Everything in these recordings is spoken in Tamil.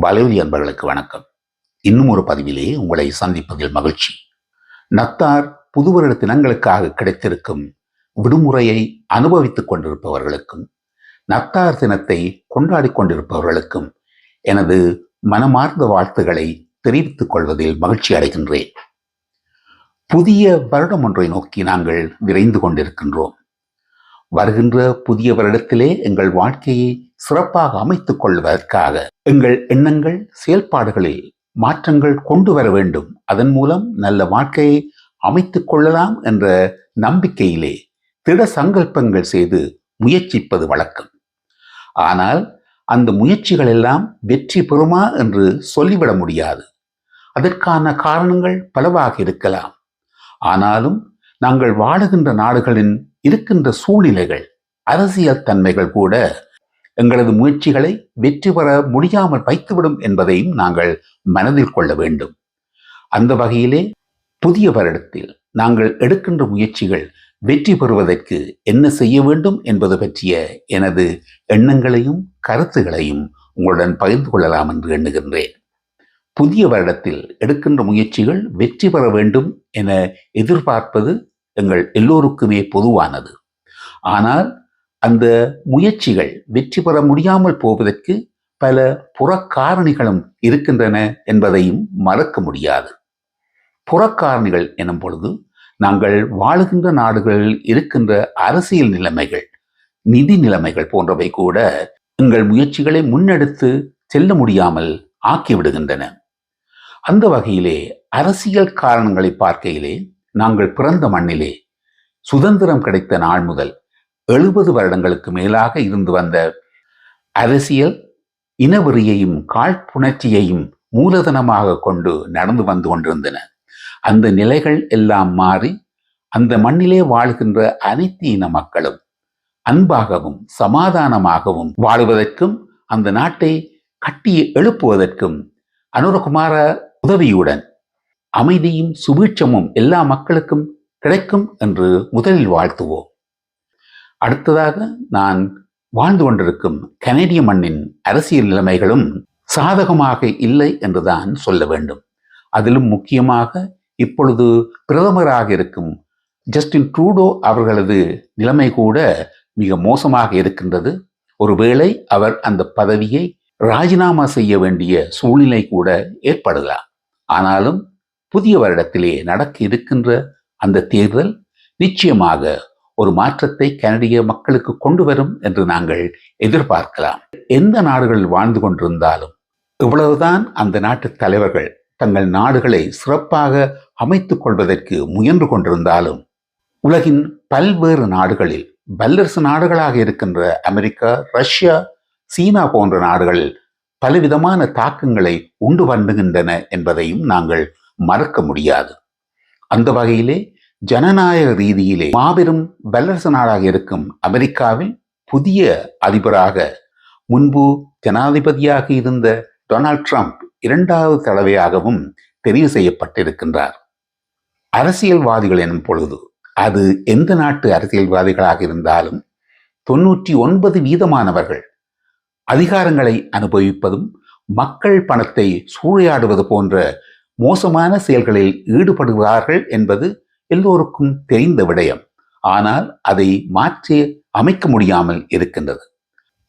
பலவதி அன்பர்களுக்கு வணக்கம். இன்னும் ஒரு பதிவிலே உங்களை சந்திப்பதில் மகிழ்ச்சி. நத்தார் புது வருட தினங்களுக்காக கிடைத்திருக்கும் விடுமுறையை அனுபவித்துக் கொண்டிருப்பவர்களுக்கும் நத்தார் தினத்தை கொண்டாடி கொண்டிருப்பவர்களுக்கும் எனது மனமார்ந்த வாழ்த்துக்களை தெரிவித்துக் கொள்வதில் மகிழ்ச்சி அடைகின்றேன். புதிய வருடம் ஒன்றை நோக்கி நாங்கள் விரைந்து கொண்டிருக்கின்றோம். வருகின்ற புதிய வருடத்திலே எங்கள் வாழ்க்கையை சிறப்பாக அமைத்துக் கொள்வதற்காக எங்கள் எண்ணங்கள் செயல்பாடுகளில் மாற்றங்கள் கொண்டு வர வேண்டும். அதன் மூலம் நல்ல வாழ்க்கையை அமைத்துக் கொள்ளலாம் என்ற நம்பிக்கையிலே திட சங்கல்பங்கள் செய்து முயற்சிப்பது வழக்கம். ஆனால் அந்த முயற்சிகள் எல்லாம் வெற்றி பெறுமா என்று சொல்லிவிட முடியாது. அதற்கான காரணங்கள் பலவாக இருக்கலாம். ஆனாலும் நாங்கள் வாழுகின்ற நாடுகளின் இருக்கின்ற சூழ்நிலைகள் அரசியல் தன்மைகள் கூட எங்களது முயற்சிகளை வெற்றி பெற முடியாமல் வைத்துவிடும் என்பதையும் நாங்கள் மனதில் கொள்ள வேண்டும். அந்த வகையிலே புதிய வருடத்தில் நாங்கள் எடுக்கின்ற முயற்சிகள் வெற்றி பெறுவதற்கு என்ன செய்ய வேண்டும் என்பது பற்றிய எனது எண்ணங்களையும் கருத்துகளையும் உங்களுடன் பகிர்ந்து கொள்ளலாம் என்று எண்ணுகின்றேன். புதிய வருடத்தில் எடுக்கின்ற முயற்சிகள் வெற்றி பெற வேண்டும் என எதிர்பார்ப்பது எங்கள் எல்லோருக்குமே பொதுவானது. ஆனால் அந்த முயற்சிகள் வெற்றி பெற முடியாமல் போவதற்கு பல புறக்காரணிகளும் இருக்கின்றன என்பதையும் மறக்க முடியாது. புறக்காரணிகள் எனும் பொழுது நாங்கள் வாழுகின்ற நாடுகளில் இருக்கின்ற அரசியல் நிலைமைகள் நிதி நிலைமைகள் போன்றவை கூட எங்கள் முயற்சிகளை முன்னெடுத்து செல்ல முடியாமல் ஆக்கிவிடுகின்றன அந்த வகையிலே அரசியல் காரணங்களை பார்க்கையிலே நாங்கள் பிறந்த மண்ணிலே சுதந்திரம் கிடைத்த நாள் முதல் எழுபது வருடங்களுக்கு மேலாக இருந்து வந்த அரசியல் இனவெறியையும் காழ்ப்புணர்ச்சியையும் மூலதனமாக கொண்டு நடந்து வந்து கொண்டிருந்தன. அந்த நிலைகள் எல்லாம் மாறி அந்த மண்ணிலே வாழ்கின்ற அனைத்து இன மக்களும் அன்பாகவும் சமாதானமாகவும் வாழ்வதற்கும் அந்த நாட்டை கட்டி எழுப்புவதற்கும் அனுரகுமார உதவியுடன் அமைதியும் சுபீட்சமும் எல்லா மக்களுக்கும் கிடைக்கும் என்று முதலில் வாழ்த்துவோம். அடுத்ததாக நான் வாழ்ந்து கொண்டிருக்கும் கனேடிய மண்ணின் அரசியல் நிலைமைகளும் சாதகமாக இல்லை என்றுதான் சொல்ல வேண்டும். அதிலும் முக்கியமாக இப்பொழுது பிரதமராக இருக்கும் ஜஸ்டின் ட்ரூடோ அவர்களது நிலைமை கூட மிக மோசமாக இருக்கின்றது. ஒருவேளை அவர் அந்த பதவியை ராஜினாமா செய்ய வேண்டிய சூழ்நிலை கூட ஏற்படலாம். ஆனாலும் புதிய வருடத்திலே நடக்க இருக்கின்ற அந்த தேர்தல் நிச்சயமாக ஒரு மாற்றத்தை கனடிய மக்களுக்கு கொண்டு வரும் என்று நாங்கள் எதிர்பார்க்கலாம். எந்த நாடுகளில் வாழ்ந்து கொண்டிருந்தாலும் இவ்வளவுதான் அந்த நாட்டு தலைவர்கள் தங்கள் நாடுகளை சிறப்பாக அமைத்துக் கொள்வதற்கு முயன்று கொண்டிருந்தாலும் உலகின் பல்வேறு நாடுகளில் வல்லரசு நாடுகளாக இருக்கின்ற அமெரிக்கா ரஷ்யா சீனா போன்ற நாடுகள் பலவிதமான தாக்கங்களை உண்டு பண்ணுகின்றன என்பதையும் நாங்கள் மறக்க முடியாது. அந்த வகையிலே ஜனநாயக ரீதியிலே மாபெரும் வல்லரசு நாடாக இருக்கும் அமெரிக்காவில் புதிய அதிபராக முன்பு ஜனாதிபதியாக இருந்த டொனால்ட் ட்ரம்ப் இரண்டாவது தடவையாகவும் தெரிவு செய்யப்பட்டிருக்கின்றார். அரசியல்வாதிகள் எனும் பொழுது அது எந்த நாட்டு அரசியல்வாதிகளாக இருந்தாலும் தொன்னூற்றி ஒன்பது வீதமானவர்கள் அதிகாரங்களை அனுபவிப்பதும் மக்கள் பணத்தை சூறையாடுவது போன்ற மோசமான செயல்களில் ஈடுபடுகிறார்கள் என்பது எல்லோருக்கும் தெரிந்த விடயம். ஆனால் அதை மாற்றி அமைக்க முடியாமல் இருக்கின்றது.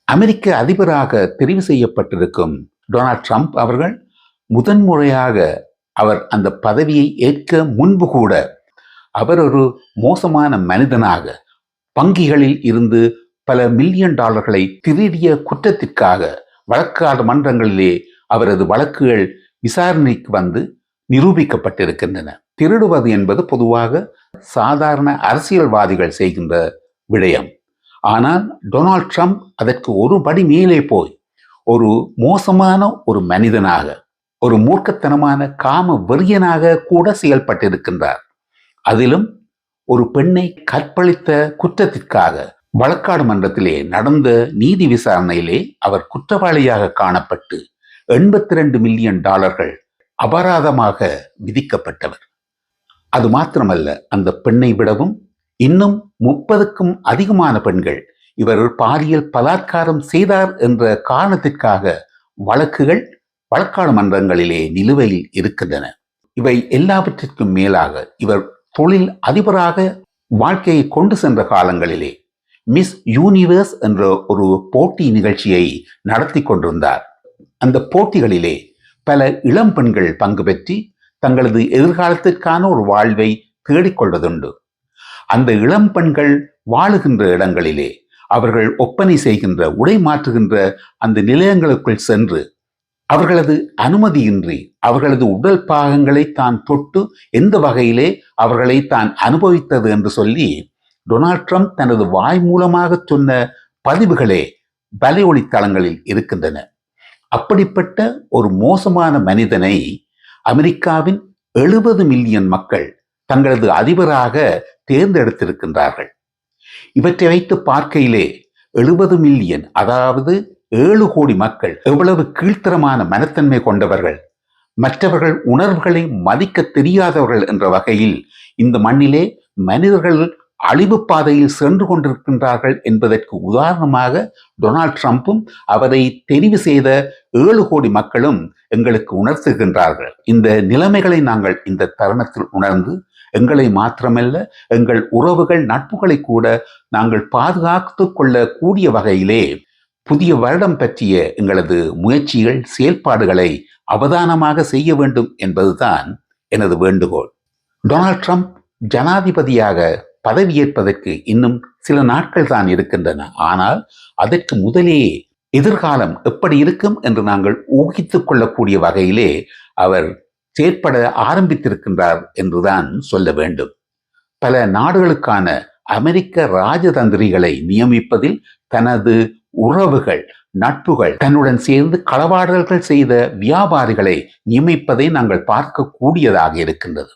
அமெரிக்க அதிபராக தெரிவு செய்யப்பட்டிருக்கும் டொனால்ட் ட்ரம்ப் அவர்கள் முதன்முறையாக அவர் அந்த பதவியை ஏற்க முன்பு கூட அவர் ஒரு மோசமான மனிதனாக வங்கிகளில் இருந்து பல மில்லியன் டாலர்களை திருடிய குற்றத்திற்காக வழக்காடு மன்றங்களிலே அவரது வழக்குகள் விசாரணைக்கு வந்து நிரூபிக்கப்பட்டிருக்கின்றன. திருடுவது என்பது பொதுவாக சாதாரண அரசியல்வாதிகள் செய்கின்ற விடயம். ஆனால் டொனால்ட் ட்ரம்ப் அதற்கு ஒரு படி மேலே போய் ஒரு மோசமான ஒரு மனிதனாக ஒரு மூர்க்கத்தனமான காம வெறியனாக கூட செயல்பட்டிருக்கின்றார். அதிலும் ஒரு பெண்ணை கற்பழித்த குற்றத்திற்காக வழக்காடு மன்றத்திலே நடந்த நீதி விசாரணையிலே அவர் குற்றவாளியாக காணப்பட்டு எண்பத்தி ரெண்டு மில்லியன் டாலர்கள் அபராதமாக விதிக்கப்பட்டவர். அது மாத்திரமல்ல அந்த பெண்ணை விடவும் இன்னும் முப்பதுக்கும் அதிகமான பெண்கள் இவர் பாலியல் பலாத்காரம் செய்தார் என்ற காரணத்திற்காக வழக்குகள் வழக்காடு மன்றங்களிலே நிலுவையில் இருக்கின்றன. இவை எல்லாவற்றிற்கும் மேலாக இவர் தொழில் அதிபராக வாழ்க்கையை கொண்டு சென்ற காலங்களிலே மிஸ் யூனிவர்ஸ் என்ற ஒரு போட்டி நிகழ்ச்சியை நடத்தி கொண்டிருந்தார். அந்த போட்டிகளிலே பல இளம் பெண்கள் பங்கு பெற்றி தங்களது எதிர்காலத்திற்கான ஒரு வாழ்வை தேடிக்கொள்வதுண்டு. அந்த இளம் பெண்கள் வாழுகின்ற இடங்களிலே அவர்கள் ஒப்பனை செய்கின்ற உடை மாற்றுகின்ற அந்த நிலையங்களுக்குள் சென்று அவர்களது அனுமதியின்றி அவர்களது உடல் பாகங்களை தான் தொட்டு எந்த வகையிலே அவர்களை தான் அனுபவித்தது என்று சொல்லி டொனால்ட் ட்ரம்ப் தனது வாய் மூலமாக சொன்ன பதிவுகளே வலை ஒளித்தளங்களில் இருக்கின்றன. அப்படிப்பட்ட ஒரு மோசமான மனிதனை அமெரிக்காவின் எழுபது மில்லியன் மக்கள் தங்களது அதிபராக தேர்ந்தெடுத்திருக்கின்றார்கள். இவற்றை வைத்து பார்க்கையிலே எழுபது மில்லியன் அதாவது ஏழு கோடி மக்கள் எவ்வளவு கீழ்த்தரமான மனத்தன்மை கொண்டவர்கள் மற்றவர்கள் உணர்வுகளை மதிக்க தெரியாதவர்கள் என்ற வகையில் இந்த மண்ணிலே மனிதர்கள் அழிவு பாதையில் சென்று கொண்டிருக்கின்றார்கள் என்பதற்கு உதாரணமாக டொனால்ட் ட்ரம்ப்பும் அவரை தெரிவு செய்த ஏழு கோடி மக்களும் எங்களுக்கு உணர்த்துகின்றார்கள். இந்த நிலைமைகளை நாங்கள் இந்த தருணத்தில் உணர்ந்து எங்களை மாத்திரமல்ல எங்கள் உறவுகள் நட்புகளை கூட நாங்கள் பாதுகாத்து கொள்ளக்கூடிய வகையிலே புதிய வருடம் பற்றிய எங்களது முயற்சிகள் செயல்பாடுகளை அவதானமாக செய்ய வேண்டும் என்பதுதான் எனது வேண்டுகோள். டொனால்ட் ட்ரம்ப் ஜனாதிபதியாக பதவியேற்பதற்கு இன்னும் சில நாட்கள் தான் இருக்கின்றன. ஆனால் அதற்கு முதலேயே எதிர்காலம் எப்படி இருக்கும் என்று நாங்கள் ஊகித்துக் கொள்ளக்கூடிய வகையிலே அவர் செயற்பட ஆரம்பித்திருக்கின்றார் என்றுதான் சொல்ல வேண்டும். பல நாடுகளுக்கான அமெரிக்க ராஜதந்திரிகளை நியமிப்பதில் தனது உறவுகள் நட்புகள் தன்னுடன் சேர்ந்து களவாடல்கள் செய்த வியாபாரிகளை நியமிப்பதை நாங்கள் பார்க்க கூடியதாக இருக்கின்றது.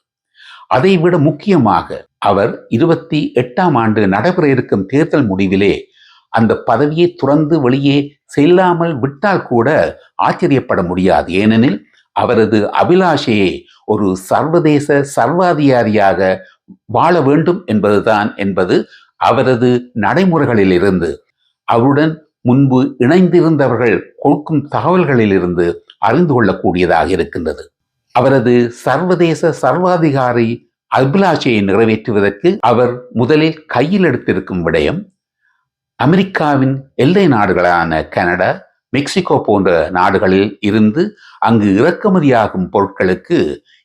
அதைவிட முக்கியமாக அவர் இருபத்தி எட்டாம் ஆண்டு நடைபெற இருக்கும் தேர்தல் முடிவிலே அந்த பதவியை துறந்து வெளியே செல்லாமல் விட்டால் கூட ஆச்சரியப்பட முடியாது. ஏனெனில் அவரது அபிலாஷையை ஒரு சர்வதேச சர்வாதிகாரியாக வாழ வேண்டும் என்பதுதான் என்பது அவரது நடைமுறைகளிலிருந்து அவருடன் முன்பு இணைந்திருந்தவர்கள் கொடுக்கும் தகவல்களிலிருந்து அறிந்து கொள்ளக்கூடியதாக இருக்கின்றது. அவரது சர்வதேச சர்வாதிகாரி அபிலாஷையை நிறைவேற்றுவதற்கு அவர் முதலில் கையில் எடுத்திருக்கும் விடயம் அமெரிக்காவின் எல்லை நாடுகளான கனடா மெக்சிகோ போன்ற நாடுகளில் இருந்து அங்கு இறக்குமதியாகும் பொருட்களுக்கு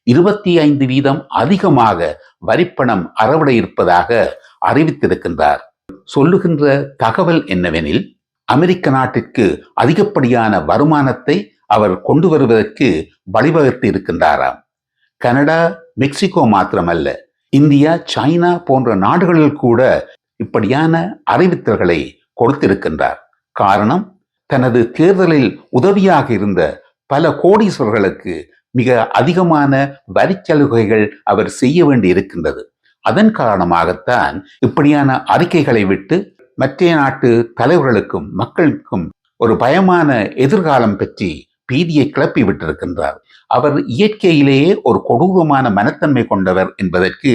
இருபத்தி ஐந்து வீதம் அதிகமாக வரிப்பணம் அறவிட இருப்பதாக அறிவித்திருக்கின்றார். சொல்லுகின்ற தகவல் என்னவெனில் அமெரிக்க நாட்டிற்கு அதிகப்படியான வருமானத்தை அவர் கொண்டு வருவதற்கு வழிவகுத்து இருக்கின்றாராம். கனடா மெக்சிகோ மாத்திரமல்ல இந்தியா சைனா போன்ற நாடுகளில் கூட இப்படியான அறிவித்தல்களை கொடுத்திருக்கின்றார். காரணம் தனது தேர்தலில் உதவியாக இருந்த பல கோடீஸ்வரர்களுக்கு மிக அதிகமான வரிச்சலுகைகள் அவர் செய்ய வேண்டி இருக்கின்றது. அதன் காரணமாகத்தான் இப்படியான அறிக்கைகளை விட்டு மற்ற நாட்டு தலைவர்களுக்கும் மக்களுக்கும் ஒரு பயமான எதிர்காலம் பற்றி பீதியை கிளப்பி விட்டிருக்கின்றார். அவர் இயற்கையிலேயே ஒரு கொடூரமான மனத்தன்மை கொண்டவர் என்பதற்கு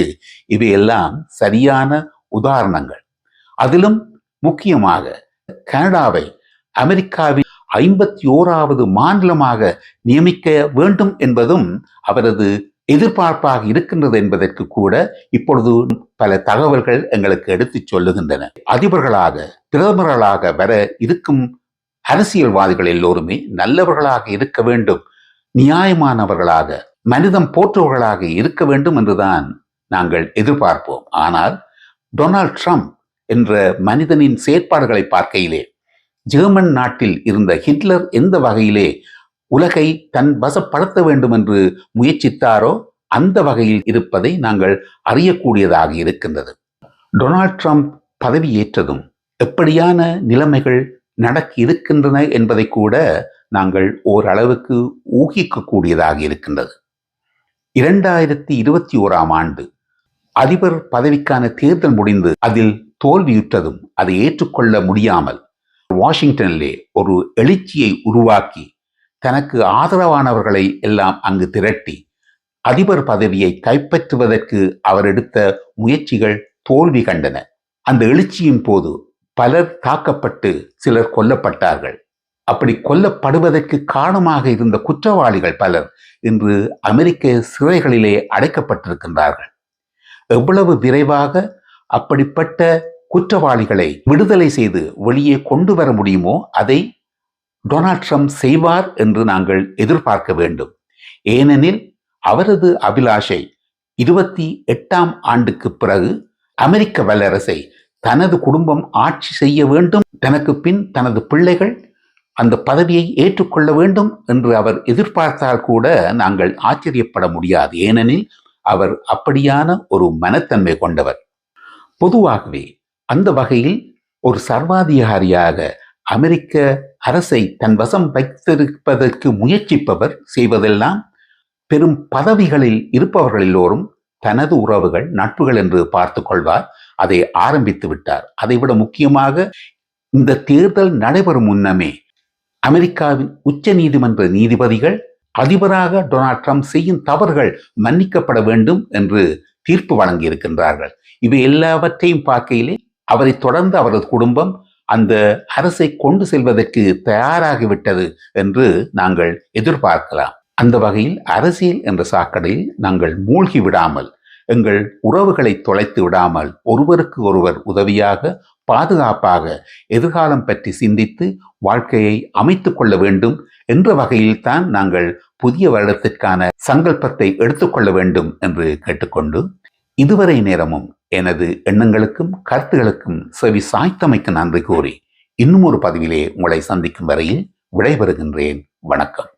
இவையெல்லாம் சரியான உதாரணங்கள். அதிலும் முக்கியமாக கனடாவை அமெரிக்காவின் ஐம்பத்தி ஓராவது மாநிலமாக நியமிக்க வேண்டும் என்பதும் அவரது எதிர்பார்ப்பாக இருக்கின்றது என்பதற்கு கூட இப்பொழுது பல தகவல்கள் எங்களுக்கு எடுத்துச் சொல்லுகின்றன. அதிபர்களாக பிரதமர்களாக வர இருக்கும் அரசியல்வாதிகள் எல்லோருமே நல்லவர்களாக இருக்க வேண்டும் நியாயமானவர்களாக மனிதம் போற்றவர்களாக இருக்க வேண்டும் என்றுதான் நாங்கள் எதிர்பார்ப்போம். ஆனால் டொனால்ட் ட்ரம்ப் என்ற மனிதனின் செயற்பாடுகளை பார்க்கையிலே ஜெர்மன் நாட்டில் இருந்த ஹிட்லர் எந்த வகையிலே உலகை தன் வசப்படுத்த வேண்டும் என்று முயற்சித்தாரோ அந்த வகையில் இருப்பதை நாங்கள் அறியக்கூடியதாக இருக்கின்றது. டொனால்ட் ட்ரம்ப் பதவியேற்றதும் எப்படியான நிலைமைகள் நடக்க இருக்கின்றன என்பதை கூட நாங்கள் ஓரளவுக்கு ஊகிக்கக்கூடியதாக இருக்கின்றது. இரண்டாயிரத்தி இருபத்தி ஓராம் ஆண்டு அதிபர் பதவிக்கான தேர்தல் முடிந்து அதில் தோல்வியுற்றதும் அதை ஏற்றுக்கொள்ள முடியாமல் வாஷிங்டனிலே ஒரு எழுச்சியை உருவாக்கி தனக்கு ஆதரவானவர்களை எல்லாம் அங்கு திரட்டி அதிபர் பதவியை கைப்பற்றுவதற்கு அவர் எடுத்த முயற்சிகள் தோல்வி கண்டன. அந்த எழுச்சியின் போது பலர் தாக்கப்பட்டு சிலர் கொல்லப்பட்டார்கள். அப்படி கொல்லப்படுவதற்கு காரணமாக இருந்த குற்றவாளிகள் பலர் இன்று அமெரிக்க சிறைகளிலே அடைக்கப்பட்டிருக்கின்றார்கள். எவ்வளவு விரைவாக அப்படிப்பட்ட குற்றவாளிகளை விடுதலை செய்து வெளியே கொண்டு வர முடியுமோ அதை டொனால்ட் ட்ரம்ப் செய்வார் என்று நாங்கள் எதிர்பார்க்க வேண்டும். ஏனெனில் அவரது அபிலாஷை இருபத்தி எட்டாம் ஆண்டுக்கு பிறகு அமெரிக்க வல்லரசை தனது குடும்பம் ஆட்சி செய்ய வேண்டும். தனக்கு பின் தனது பிள்ளைகள் அந்த பதவியை ஏற்றுக்கொள்ள வேண்டும் என்று அவர் எதிர்பார்த்தால் கூட நாங்கள் ஆச்சரியப்பட முடியாது. ஏனெனில் அவர் அப்படியான ஒரு மனத்தன்மை கொண்டவர். பொதுவாகவே அந்த வகையில் ஒரு சர்வாதிகாரியாக அமெரிக்க அரசை தன் வசம் வைத்திருப்பதற்கு முயற்சிப்பவர் செய்வதெல்லாம் பெரும் பதவிகளில் இருப்பவர்கள் எல்லோரும் தனது உறவுகள் நட்புகள் என்று பார்த்து கொள்வார். அதை ஆரம்பித்து விட்டார். அதைவிட முக்கியமாக இந்த தேர்தல் நடைபெறும் முன்னமே அமெரிக்காவின் உச்ச நீதிமன்ற நீதிபதிகள் அதிபராக டொனால்ட் ட்ரம்ப் செய்யும் தவறுகள் மன்னிக்கப்பட வேண்டும் என்று தீர்ப்பு வழங்கியிருக்கின்றார்கள். இவை எல்லாவற்றையும் பார்க்கையிலே அவரை தொடர்ந்து அவரது குடும்பம் அந்த அரசை கொண்டு செல்வதற்கு தயாராகிவிட்டது என்று நாங்கள் எதிர்பார்க்கலாம். அந்த வகையில் அரசியல் என்ற சாக்கடையில் நாங்கள் மூழ்கி விடாமல் எங்கள் உறவுகளை தொலைத்து விடாமல் ஒருவருக்கு ஒருவர் உதவியாக பாதுகாப்பாக எதிர்காலம் பற்றி சிந்தித்து வாழ்க்கையை அமைத்து கொள்ள வேண்டும் என்ற வகையில்தான் நாங்கள் புதிய வருடத்திற்கான சங்கல்பத்தை எடுத்துக்கொள்ள வேண்டும் என்று கேட்டுக்கொண்டு இதுவரை நேரமும் எனது எண்ணங்களுக்கும் கருத்துகளுக்கும் செவி சாய்த்தமைக்கு நன்றி கூறி இன்னும் ஒரு பதிவிலே உங்களை சந்திக்கும் வரையில் விடைபெறுகின்றேன். வணக்கம்.